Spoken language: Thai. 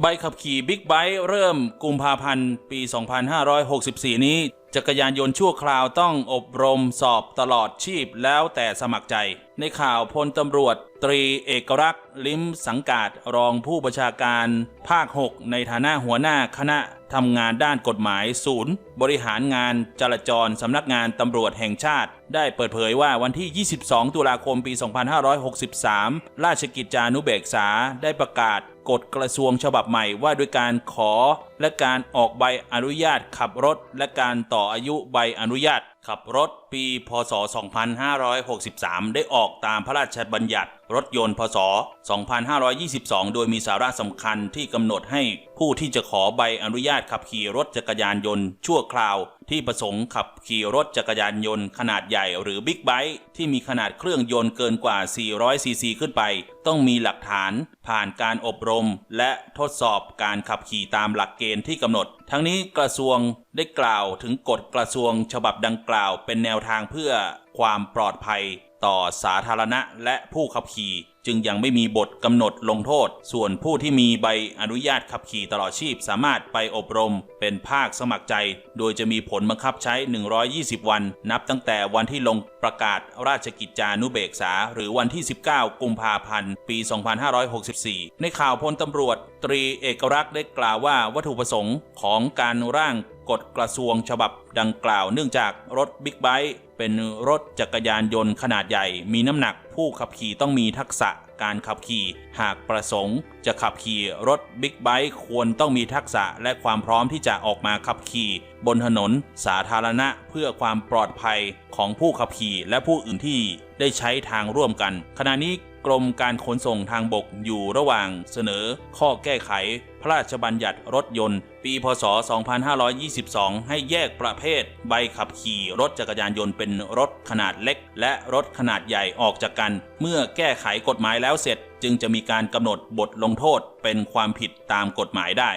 ใบขับขี่บิ๊กไบค์เริ่มกุมภาพันธ์ ปี 2564 นี้ จักรยานยนต์ชั่วคราวต้องอบรมสอบตลอดชีพแล้วแต่สมัครใจ ในข่าวพลตำรวจ ตรีเอกรักษ์ ลิมสังกาดรองผู้บัญชาการภาค 6 ในฐานะหัวหน้าคณะทำงานด้านกฎหมายศูนย์ บริหารงานจราจรสำนักงานตำรวจแห่งชาติได้เปิดเผยว่าวันที่ 22 ตุลาคมปี 2563 ราชกิจจานุเบกษาได้ประกาศกฎกระทรวงฉบับใหม่ว่าด้วยการขอ และการออกใบอนุญาตขับรถ และการต่ออายุใบอนุญาตขับรถปี พศ 2563 ได้ออกตามพระราชบัญญัติ รถยนต์ พศ 2522 โดยมีสาระสำคัญที่กำหนดให้ผู้ที่จะขอใบอนุญาตขับขี่รถจักรยานยนต์ ชั่วคราวที่ประสงค์ขับขี่รถจักรยานยนต์ขนาดใหญ่หรือบิ๊กไบค์ที่มีขนาดเครื่องยนต์เกินกว่า 400 ซีซีขึ้นไป ต้องมีหลักฐาน ผ่านการอบรม และทดสอบการขับขี่ตามหลักเกณฑ์ที่กำหนด ทั้งนี้กระทรวงได้กล่าวถึงกฎกระทรวงฉบับดังกล่าว เป็นแนวทางเพื่อความปลอดภัย ต่อสาธารณะและผู้ขับขี่ จึงยังไม่มีบทกำหนดลงโทษ ส่วนผู้ที่มีใบอนุญาตขับขี่ตลอดชีพ สามารถไปอบรม เป็นภาคสมัครใจ โดยจะมีผลบังคับใช้ 120 วัน นับตั้งแต่วันที่ลงประกาศราชกิจจานุเบกษา หรือวันที่ 19 กุมภาพันธ์ ปี 2564 ในข่าวพลตำรวจ ตรีเอกรักษ์ได้กล่าวว่าวัตถุประสงค์ของการร่างกฎกระทรวงฉบับดังกล่าว เนื่องจากรถบิ๊กไบค์เป็นรถจักรยานยนต์ขนาดใหญ่ มีน้ำหนักผู้ขับขี่ต้องมีทักษะการขับขี่ หากประสงค์ จะขับขี่รถบิ๊กไบค์ควรต้องมีทักษะและความพร้อมที่จะออกมาขับขี่ บนถนนสาธารณะเพื่อความปลอดภัย ของผู้ขับขี่และผู้อื่นที่ได้ใช้ทางร่วมกัน ขณะนี้กรมการขนส่งทางบกอยู่ระหว่างเสนอข้อแก้ไข พระราชบัญญัติรถยนต์ ปี พศ 2522 ให้แยกประเภท ใบขับขี่รถจักรยานยนต์เป็นรถขนาดเล็ก และรถขนาดใหญ่ออกจากกัน เมื่อแก้ไขกฎหมายแล้วเสร็จ จึงจะมีการกำหนดบทลงโทษเป็นความผิดตามกฎหมายได้